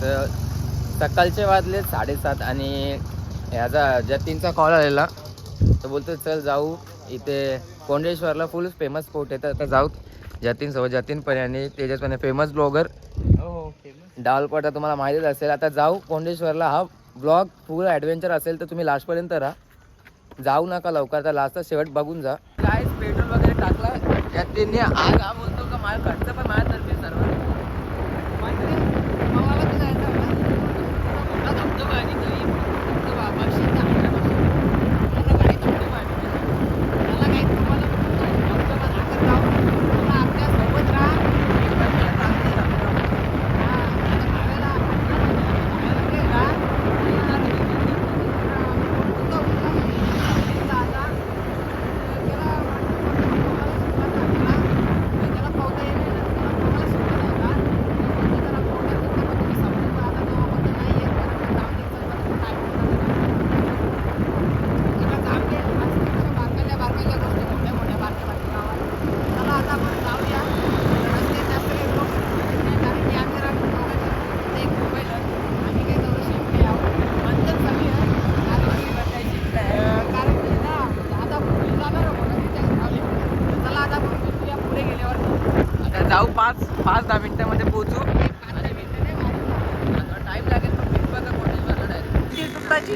तर सकाळचे वाजले साडेसात आणि ह्याचा जतीनचा कॉल आलेला. तर बोलतो चल जाऊ. इथे कोंडेश्वरला फुल फेमस स्पॉट आहे. तर आता जाऊ. जतीन सोबत जतीन पण आणि तेजस पण फेमस ब्लॉगर डालपाटा तुम्हाला माहितीच असेल. आता जाऊ. कोंडेश्वरला हा ब्लॉग फुल ॲडव्हेंचर असेल तर तुम्ही लास्टपर्यंत राहा. जाऊ नका लवकर. तर लास्टचा शेवट बघून जा. काय पेट्रोल वगैरे टाकला? जतीनने आज हा बोलतो का? माझा खर्च पण माझ्यातर्फे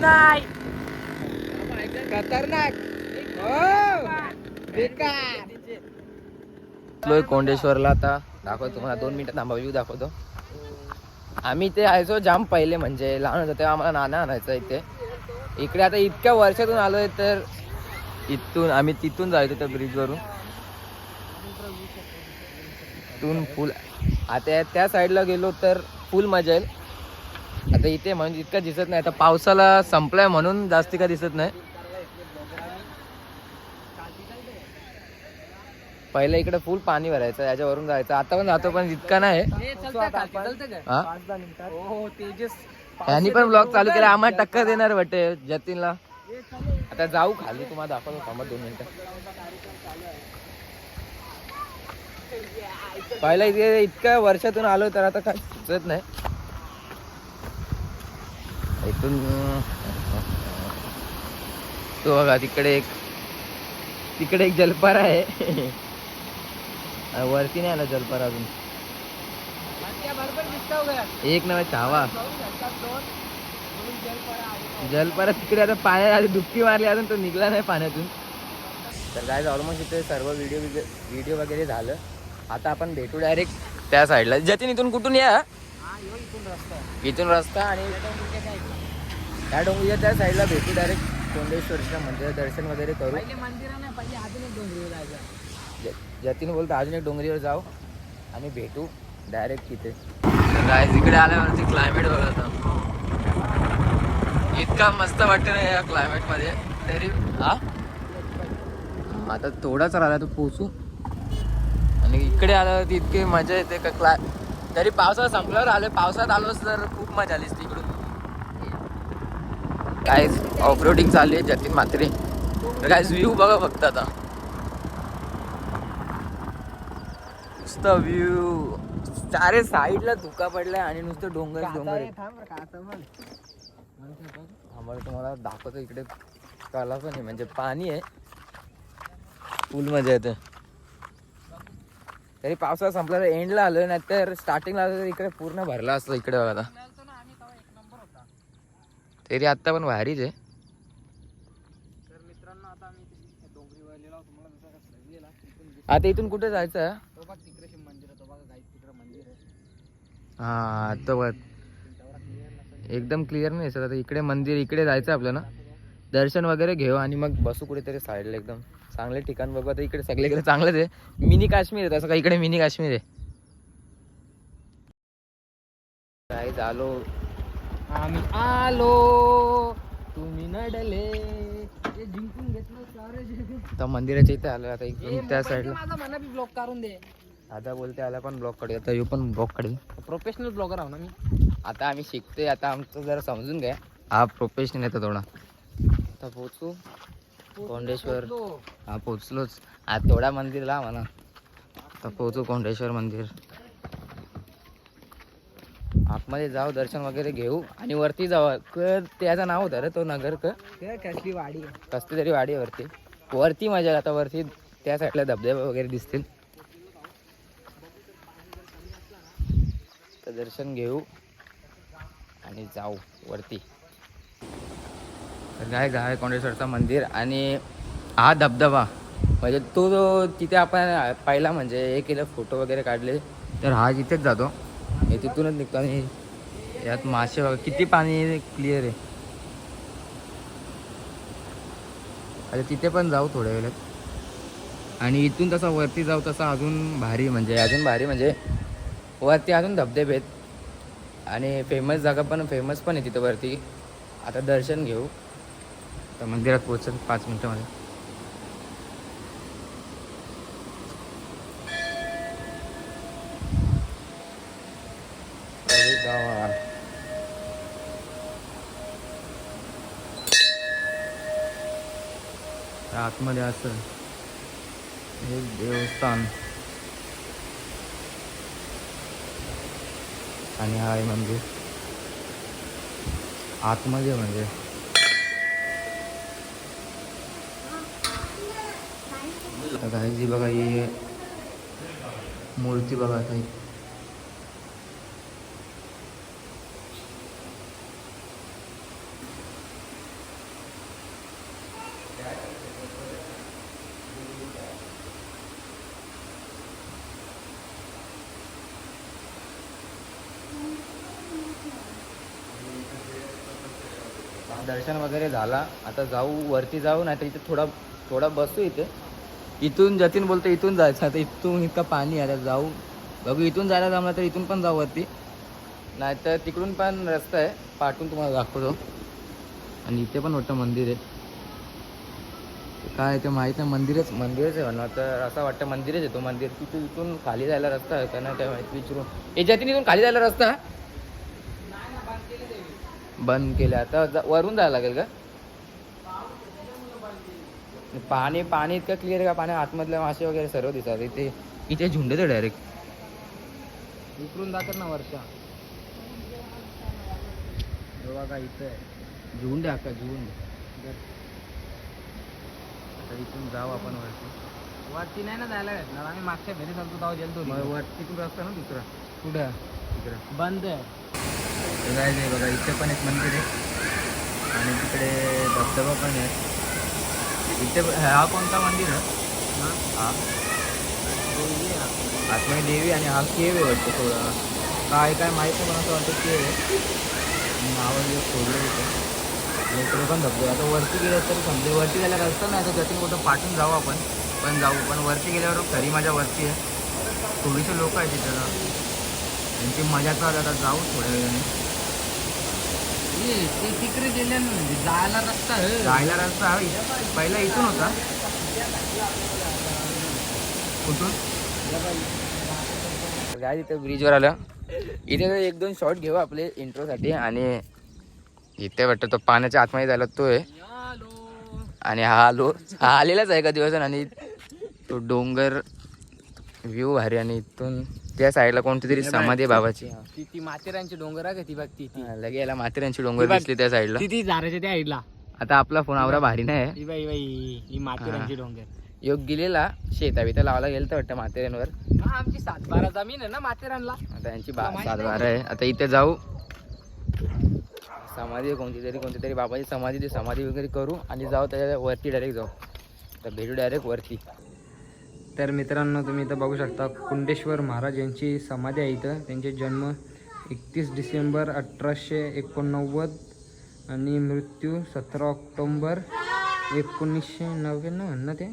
नाही. खतरनाक. लोय कोंडेश्वरला आता. दाखवतो तुम्हाला. दोन मिनिटं थांबा. व्ह्यू दाखवतो. आम्ही ते यायचो जाम पहिले म्हणजे. लहान होतो तेव्हा आम्हाला नाना आणायचं इथे. इकडे आता इतक्या वर्षातून आलोय तर इथून आम्ही तिथून जायचो त्या ब्रिजवरून इथून फुल आता त्या साईडला गेलो तर फुल मजा येईल. आता इथे म्हणजे इतकं दिसत नाही. आता पावसाला संपलाय म्हणून जास्ती का दिसत नाही. पहिलं इकडे फुल पाणी भरायचं याच्यावरून जायचं. आता पण जातो पण इतका नाही. हा? हो? यांनी पण ब्लॉग चालू केला. आम्हाला टक्कर देणार वाटते जतीनला. आता जाऊ खाली तुम्हाला दाखवतो थांबा दोन मिनिटं. पहिला इथे इतक्या वर्षातून आलो तर आता काय सुचत नाही. इथून तो बघा तिकडे एक तिकडे एक जलपार आहे. वरती नाही आला जलपार अजून. एक नव्हे छावा जलपारा तिकडे आता पाण्यात आधी डुबकी मारली अजून तो निघला नाही पाण्यातून. तर काय ऑलमोस्ट इथे सर्व व्हिडिओ व्हिडिओ वगैरे झालं. आता आपण भेटू डायरेक्ट त्या साईडला जतीन इथून कुठून या? इथून रस्ता आणि त्या डोंगरीच्या त्या साईडला भेटू डायरेक्ट कोंडेश्वरच्या मंदिरात दर्शन वगैरे करू. जतीन बोलतो अजून एक डोंगरीवर जाऊ आणि भेटू डायरेक्ट तिथे. काय इकडे आल्यावरती क्लायमेट बघा इतका मस्त वाटतं ना या क्लायमेटमध्ये. तरी हा? आता थोडाच राहिला तो पोचू. आणि इकडे आल्यावरती इतकी मजा येते का क्ला तरी पावसाळा संपल्यावर आलो पावसात आलोच तर खूप मजा आली काय ऑफरोडिंग चालली आहे जतीन मात्रे काय व्ह्यू बघा फक्त आता. नुसतं व्ह्यू चारे साईडला धुका पडलाय आणि नुसतं डोंगर डोंगर. आम्हाला तुम्हाला दाखवतो इकडे. कला पण आहे म्हणजे पाणी आहे. फुल मजा येते. तरी पावसाळा संपल्यावर एंडला आलोय नाही तर स्टार्टिंगला आलो तर इकडे पूर्ण भरला असतो इकडे बघा आता. तरी आत्ता पण भारीच आहे. तर मित्रांनो आता आम्ही तुम्हाला जसा इथून कुठे जायचं? आहे? तो बघ तिकडे शिव मंदिर आहे तो बघा गाईत तिकडे मंदिर आहे. हा आता बघ. तेवढा क्लिअर नसेल एकदम क्लिअर नाही दिसत. आता इकडे मंदिर इकडे जायचं आपल्याला. दर्शन वगैरे घेऊ आणि मग बसू कुठेतरी साईडला एकदम. चांगले ठिकाण बघू. आता इकडे सगळीकडे चांगलंच आहे. मिनी काश्मीर आहे तसं का इकडे मिनी काश्मीर आहे. काय झालो आम्ही आलो. तुम्ही नडले. हे जिंकून घेतलं. आता मंदिराच्या इथे आलो आता इकडून त्या साईडला माझा बी ब्लॉक करून दे. आता बोलते आला पण ब्लॉक काढू आता ह्यो पण ब्लॉक काढेल प्रोफेशनल ब्लॉगर आहो ना मी. आता आम्ही शिकतोय आता आमचं जरा समजून घ्या. हा प्रोफेशनल येतो थोडा. आता पोचू कोंडेश्वर. हा पोचलोच आज थोडा मंदिरला म्हणा आता पोचू कोंडेश्वर मंदिर. आतमध्ये जाऊ दर्शन वगैरे घेऊ आणि वरती जाऊ. क त्याचं नाव होतं रे तो नगर क कसली वाडी कसली तरी वाडी वरती. वरती मजा. आता वरती त्या साईडला धबधबे वगैरे दिसतील. तर दर्शन घेऊ आणि जाऊ वरती. तर काय गाय कोंडेश्वरचं मंदिर आणि हा धबधबा. म्हणजे तो जो तिथे आपण पाहिला म्हणजे हे केलं फोटो वगैरे काढले तर हा जिथेच जातो. हे तिथूनच निघतो आणि यात मासे बघा किती पाणी क्लिअर आहे. अरे तिथे पण जाऊ थोड्या वेळात. आणि इथून तसा वरती जाऊ तसा अजून भारी म्हणजे अजून भारी म्हणजे वरती अजून धबधबे आहेत. आणि फेमस जागा पण फेमस पण आहे तिथं वरती. आता दर्शन घेऊ. तर मंदिरात पोचत पाच मिनटामध्ये अरे गावा. आतमध्ये असं. हे देवस्थान. आणि हा आहे म्हणजे आतमध्ये म्हणजे. जी बघा ही मूर्ती बघा काही दर्शन वगैरे झाला. आता जाऊ वरती जाऊ नाही तर इथे थोडा थोडा बसू इथे. इथून जतीन बोलतो इथून जायचं. आता इथून इतकं पाणी आहे आता जाऊ. बघू इथून जायला जमलं तर इथून पण जाऊ वरती. नाहीतर तिकडून पण रस्ता आहे. पाठवून तुम्हाला दाखवतो. आणि इथे पण मोठं मंदिर आहे. काय ते माहीत नाही. मंदिरच मंदिरच आहे म्हणा. तर असं वाटतं मंदिरच येतो मंदिर. तिथून इथून खाली जायला रस्ता आहे का नाही काय माहिती. विचारून. याच्यातून इथून खाली जायला रस्ता आहे? बंद केलं. आता जा- वरून जायला लागेल का? पाणी पाणी इतकं क्लिअर का? पाणी आतमधले मासे वगैरे सर्व दिसतात. इथे इथे झुंडच डायरेक्ट उतरून जातात ना वर्षा. बघा इथं आहे. झुंड आहे अक्का झुंड. आता इथून जाऊ आपण वरती. वरती नाही ना जायला भेटणार. आम्ही मागच्या घरी चालतो जाऊ जलतो मग वरती कुठं असतं ना दुसरा? कुठं? तिकडं बंद आहे. तर आहे बघा इथे पण एक मंदिर आहे. आणि तिकडे धबधबा पण आहे. इथे हा कोणता मंदिर आहे? हा. आतमध्ये देवी आणि हा केव आहे वाटतं थोडा. काय काय माहीत नाही पण असं वाटतं केव आहे. नावं वगैरे सोडलं होतं इकडे पण धबधबा आता वरती गेलं तरी समजे म्हणजे वरती गेल्या रस्ता नाही तर त्यातून कुठं पाठून जाऊ आपण. पण जाऊ पण वरती गेल्यावर खरी माझ्या वरती आहे. थोडीशी लोक आहेत तिथं त्यांची मजा चालू आहे, आता जाऊ थोड्या वेळाने. ये, ते तिकडे गेले म्हणजे जायला रस्ता आहे. जायला रस्ता हा इ- पहिला इथून होता. कुठून? काय तिथं ब्रिजवर आलं. इथे तर एक दोन शॉट घेऊ आपले इंट्रोसाठी आणि इथे वाटतं तो पाण्याच्या आतमध्ये झाला तो आहे हॅलो आणि हा आलो. हा आलेलाच आहे का दिवस आणि तो डोंगर व्ह्यू भारी. आणि इथून त्या साईडला कोणती तरी समाधी आहे बाबाची. ती ती माथेरानची डोंगर आहे का ती बघ ती ती. हा, लगे याला माथेरानची डोंगर. दिसली त्या साईडला. ती ती झाडाच्या त्या साईडला. आता आपला फोन आवरा भारी नाही आहे. ही बाई बाई ही माथेरानची डोंगर. योग गेलेला शेता बिता लावायला गेलं तर वाटतं माथेऱ्यांवर हा आमची सातबारा जमीन आहे ना माथेरानला. आता यांची बा सात बारा आहे. आता इथे जाऊ. समाधी आहे कोणती तरी कोणती तरी बाबाची समाधी ती समाधी वगैरे करू आणि जाऊ त्याच्या वरती डायरेक्ट जाऊ. तर भेटू डायरेक्ट वरती. तर मित्रांनो तुम्ही इथं बघू शकता कुंडेश्वर महाराज यांची समाधी आहे इथं. त्यांचे जन्म एकतीस डिसेंबर अठराशे एकोणनव्वद आणि मृत्यू सतरा ऑक्टोंबर एकोणीसशे नव्याण्णव ना ते?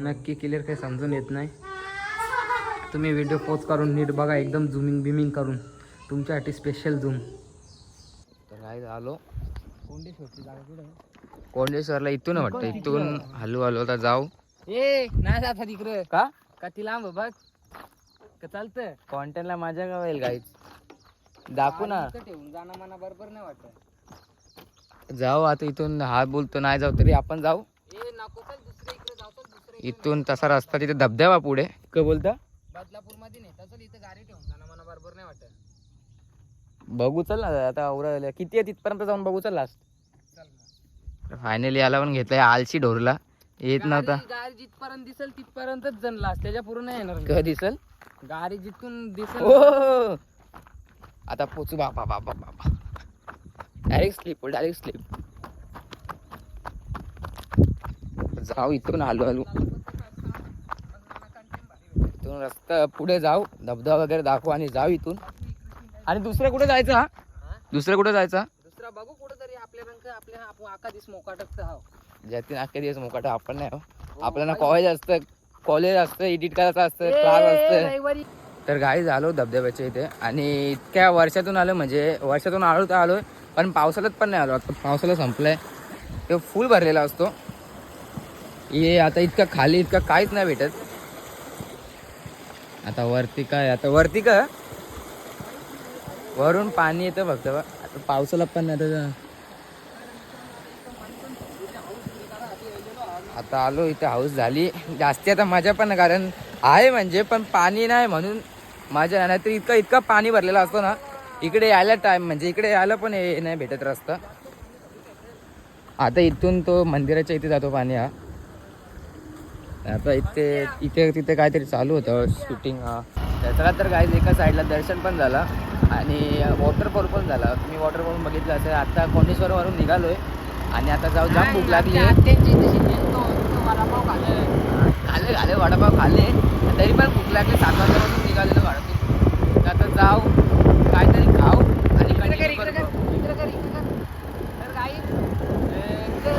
नक्की क्लिअर काही समजून येत नाही. तुम्ही व्हिडिओ पोच करून नीट बघा एकदम झुमिंग बिमिंग करून. तुमच्यासाठी स्पेशल झूम तर काय आलो. कोंडेश्वरची जागा कुठं कोंडेश्वरला इथून वाटतं. इथून हलू हलू आता जाऊ. ए नाही जाता तिकडं. का? का ती लांब बघ. का चालतं? कॉन्टेंटला माझ्या का होईल गाईच दाखवू ना. ठेवून जाणं मला बरोबर नाही वाटत. जाऊ आता इथून हा बोलतो नाही जाऊ तरी आपण जाऊ. ए नको चल दुसऱ्या इकडे जाऊ चल दुसऱ्या इथून तसा रस्ता तिथे धबधबा पुढे. का बोलता? बदलापूरमध्ये चल इथं गाडी ठेवून जाणं बरोबर नाही वाटत. बघू चल ना आता औरा किती आहे तिथपर्यंत जाऊन बघू चल लास्ट फायनली याला पण घेतलंय आलशी ढोरला. येत नव्हता. गाडी जिथपर्यंत दिसेल तिथपर्यंतच जनला त्याच्या पुढे नाही येणार. कधी दिसल? गाडी जिथून दिसेल. ओ आता पोचू बाबा बाबा बाबा डायरेक्ट स्लिप डायरेक्ट स्लिप जाऊ इथून आलो आलो. इथून रस्ता पुढे जाऊ. धबधबा वगैरे दाखवू आणि जाऊ इथून. आणि दुसरं कुठे जायचं हा? दुसरं कुठे जायचं? दुसरा बघू कुठेतरी आपल्या रंग आपल्या आपण आका दिस मोका टाकतं हा. ज्यातील अख्खे दिवस मोकाट आपण नाही हो. आपल्याला कॉलेज असतं कॉलेज असतं एडिट करायचं असतं क्लास असतं. तर गाडी झालो धबधब्याच्या इथे. आणि इतक्या वर्षातून आलो म्हणजे वर्षातून आलो तर आलोय पण पावसाळ्यात पण नाही आलो. आता पावसाला संपलाय. तो फुल भरलेला असतो. हे आता इतकं खाली इतकं काहीच नाही भेटत. आता वरती काय आता वरती का? वरून पाणी येतं फक्त. आता पावसाला पण नाही आता आलो इथे हाऊस झाली. जास्ती आता मजा पण कारण आहे म्हणजे पण पाणी नाही म्हणून मजा नाही. तर इतकं इतकं पाणी भरलेलं असतो ना इकडे यायला टाईम म्हणजे इकडे यायला पण हे नाही भेटत रस्ता. आता इथून तो मंदिराच्या इथे जातो पाणी हा. आता इथे इथे तिथे काहीतरी चालू होतं शूटिंग हा. त्याचा तर काय एका साईडला दर्शन पण झालं आणि वॉटरफॉल पण झाला. तुम्ही वॉटरफॉल बघितलं असेल आता कोणेश्वरवरून आहे आणि आता जाऊ जाम भूक लागली. खाल्ले. खाल्ले वडापाव खाल्ले. तरी पण भूक लागली सात वाजल्यापासून निघालेलो तर आता जाऊ काहीतरी खाऊ आणि continue करू. बघू. तर काही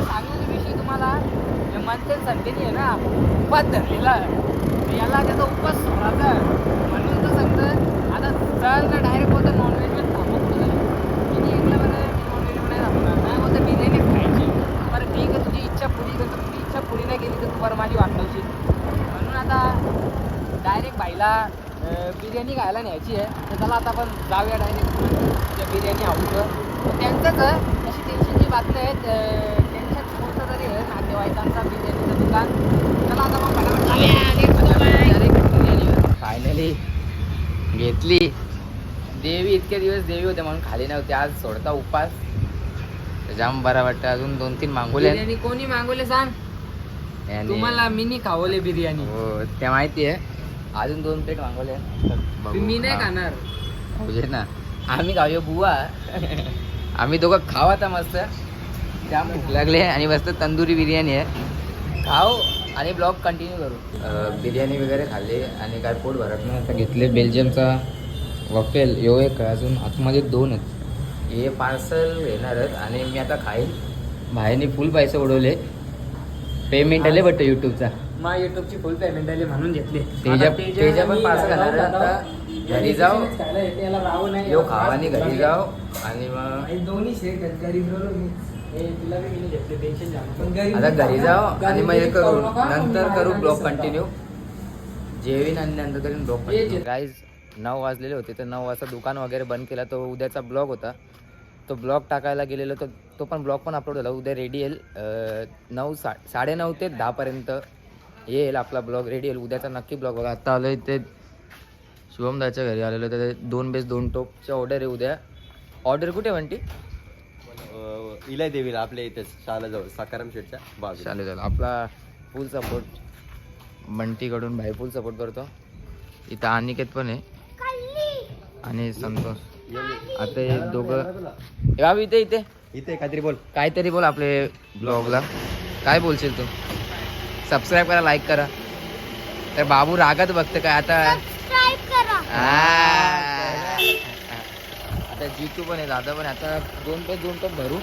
सांगण्याचा विषय तुम्हाला मंथन संडेनी आहे ना उपास धरलेला याला त्याचा उपास सोडायचा म्हणून तर सांगतं आता चल ना डायरेक्ट बोलतो नॉनव्हेज मी एकलं म्हणे नॉनव्हेज नाही थांबणार नाही बोलतो बिर्याणी खायची बरं ठीक आहे तुझी इच्छा पुरी करतो तुझी इच्छा पुरी नाही केली तर तू बरं माझी वाटवशील म्हणून आता अं, बिर्याणी खायला न्यायची आहे. तर चला आता आपण जाऊया डायरेक्ट बिर्याणी हाऊसवर. त्यांचंच आहे. अशी टेन्शनची बातमी आहेत टेन्शन कोणतं तरी आहे नातेवाईकांचा बिर्याणीचं दुकान. चला आता मग फटाफट. डायरेक्ट बिर्याणी. फायनली घेतली. देवी इतके दिवस देवी होते म्हणून खाली नव्हते. आज सोडता उपास. जाम बरा वाटतं. अजून दोन तीन मागवले कोणी मागवले सांग? तुम्हाला मिनी खावले बिर्याणी. हो ते माहिती आहे. अजून दोन प्लेट मागवले. मी नाही. खाणार. पाहिजे ना. आम्ही खाऊया बुवा. आम्ही दोघं खाऊ आता मस्त. जाम भूक लागले आणि मस्त तंदुरी बिर्याणी आहे. खाऊ आणि ब्लॉग कंटिन्यू करू. बिर्याणी वगैरे खाल्ली आणि काय पोट भरत नाही. आता घेतले बेल्जियमचा वफेल यो एक अजून. आतमध्ये दोन आहेत. हे पार्सल घेणार आहेत आणि मी आता खाईन. भाईने फुल पैसे उडवले. पेमेंट आले बट यूट्यूबचा मा युट्यूबची फुल पेमेंट आली म्हणून घेतली. तेजा- तेजा पण आहे जातो. आता. घरी जाऊ. यो खावा आणि घरी जाऊ आणि मग दोन्ही शेक गरीब आता घरी जाऊ गरीब आणि मग हे करू. नंतर करू ब्लॉग कंटिन्यू जेवीन आणि नंतर करीन ब्लॉग गाईज नऊ वाजलेले होते तर नऊ वाजता दुकान वगैरे बंद केला तो उद्याचा ब्लॉग होता. तो ब्लॉग टाकायला गेलेलो तर तो पण ब्लॉग पण अपलोड झाला. उद्या रेडी येईल. नऊ सा साडेनऊ ते दहापर्यंत येईल आपला ब्लॉग रेडी येईल. उद्याचा नक्की ब्लॉग बघा. आता आलो ते शुभमदाच्या घरी आलेलो. तर दोन बेस दोन टोपची ऑर्डर आहे उद्या. ऑर्डर कुठे म्हणती अ, इलाई देवीला आपल्या इथेच शाळेजवळ साकाराम शेठच्या चालेल चालेल आपला फुल सपोर्ट बंटीकडून भाई फुल सपोर्ट करतो. इथं अनिकेत पण आहे. आणि संतोष. आता हे दोघं बाबा इथे इथे. इथे काहीतरी बोल. काहीतरी बोल आपले ब्लॉगला. काय बोलशील तू? सबस्क्राईब करा लाईक करा. तर बाबू रागात बघतं काय आता. आता जितू पण आहे दादा पण. आता दोन पे दोन टप भरू.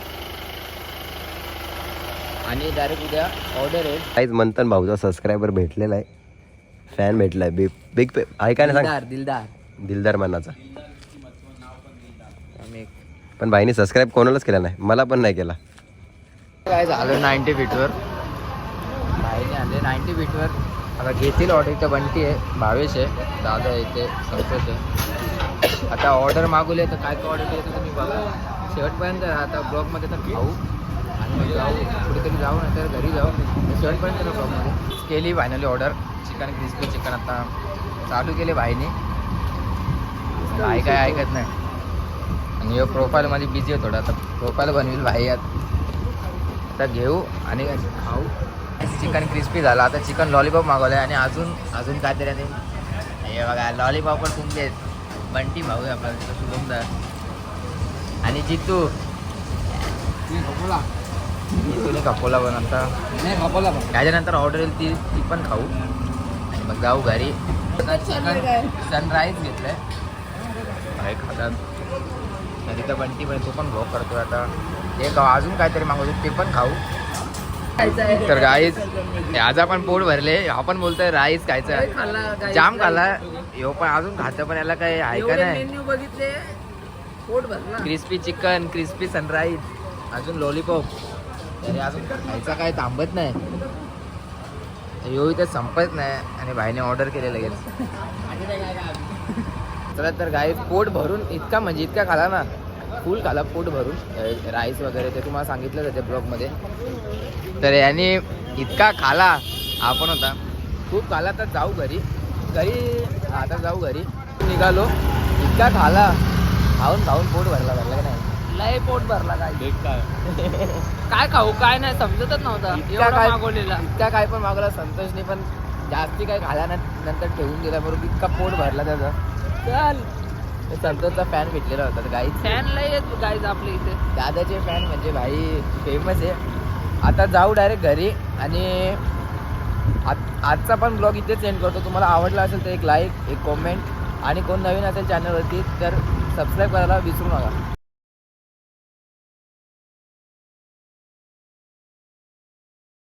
आणि डायरेक्ट उद्या ऑर्डर आहे. काहीच मंथन भाऊचा सबस्क्रायबर भेटलेला आहे. फॅन भेटलाय. बिग बिग पे ऐका ना दिलदार दिलदार. सांग दिलदार मनाचा. पण भाईने सबस्क्राईब कोणालाच केला नाही. मला पण नाही केला. काय झालं नाईन्टी फीटवर भाईने आले नाईन्टी फीटवर आता घेतील ऑर्डर इथं बंटी आहे भावेश आहे दादा येते इथे संतोष आहे. आता ऑर्डर मागवली तर काय काय ऑर्डर केली तर तुम्ही बघा. शेवटपर्यंत आता ब्लॉगमध्ये तर खाऊ. आणि मग जाऊ. कुठेतरी जाऊ नंतर तर घरी जाऊ शेवटपर्यंत ब्लॉकमध्ये ब्लॉगमध्ये केली finally order chicken crispy chicken आता चालू केले भाईने भाई काय ऐकत नाही. आणि ह्यो प्रोफाईलमध्ये बिझी आहे थोडा आता प्रोफाईल बनवेल भाई आता आता घेऊ आणि खाऊ. चिकन क्रिस्पी झाला. आता चिकन लॉलीपॉप मागवलं आहे आणि अजून अजून काय तरी आणि हे बघा लॉलीपॉप पण तुमचे आहेत. बंटी भाऊ आहे आपला तिथं शुभमदार आणि जितू. जितूने कपोला पण. आता त्याच्यानंतर ऑर्डर येईल ती ती पण खाऊ. आणि मग जाऊ घरी. चिकन सनराईज घेतलंय. काय खातात? आणि तिथं बंटी पण तो पण ब्लॉक करतोय आता. खाऊ अजून काहीतरी मागवतो ते पण खाऊ. तर गाईच आज आपण पोट भरले आपण बोलतोय राईस खायचं. जाम खाल्ला. ह्यो पण अजून खातं पण याला काही आहे का नाही? बघितले पोट भरला. क्रिस्पी चिकन क्रिस्पी सनराईज अजून लॉलीपॉप तरी अजून खायचा काय थांबत नाही. ह्यो इथे संपत नाही आणि भाईने ऑर्डर केले लगेच. चला तर गाई पोट भरून इतका म्हणजे इतका खाला ना. फुल खाला पोट भरून राईस वगैरे ते तुम्हाला सांगितलं त्याच्या ब्लॉगमध्ये. तर याने इतका खाला आपण होता. खूप खाला तर जाऊ घरी. घरी आता जाऊ घरी. निघालो. इतका खाला. खाऊन खाऊन पोट भरला भरला का नाही? लय पोट भरला काय? काय खाऊ काय नाही समजतच नव्हता. इतका काय मागवलेला. इतका काय पण मागवला संतोषने पण जास्ती काय खाला ना नंतर ठेवून दिला बरोबर. इतका पोट भरला त्याचा. चल. संतोषचा फॅन भेटलेला होता गाई फॅन लय गाईज आपल्या इथे. दादाचे फॅन म्हणजे भाई फेमस आहे. आता जाऊ डायरेक्ट घरी आणि आज- आजचा पण ब्लॉग इथेच सेंड करतो. तुम्हाला आवडला असेल तर एक लाईक एक कॉमेंट आणि कोण नवीन असेल चॅनलवरती तर सबस्क्राईब करायला विसरू नका.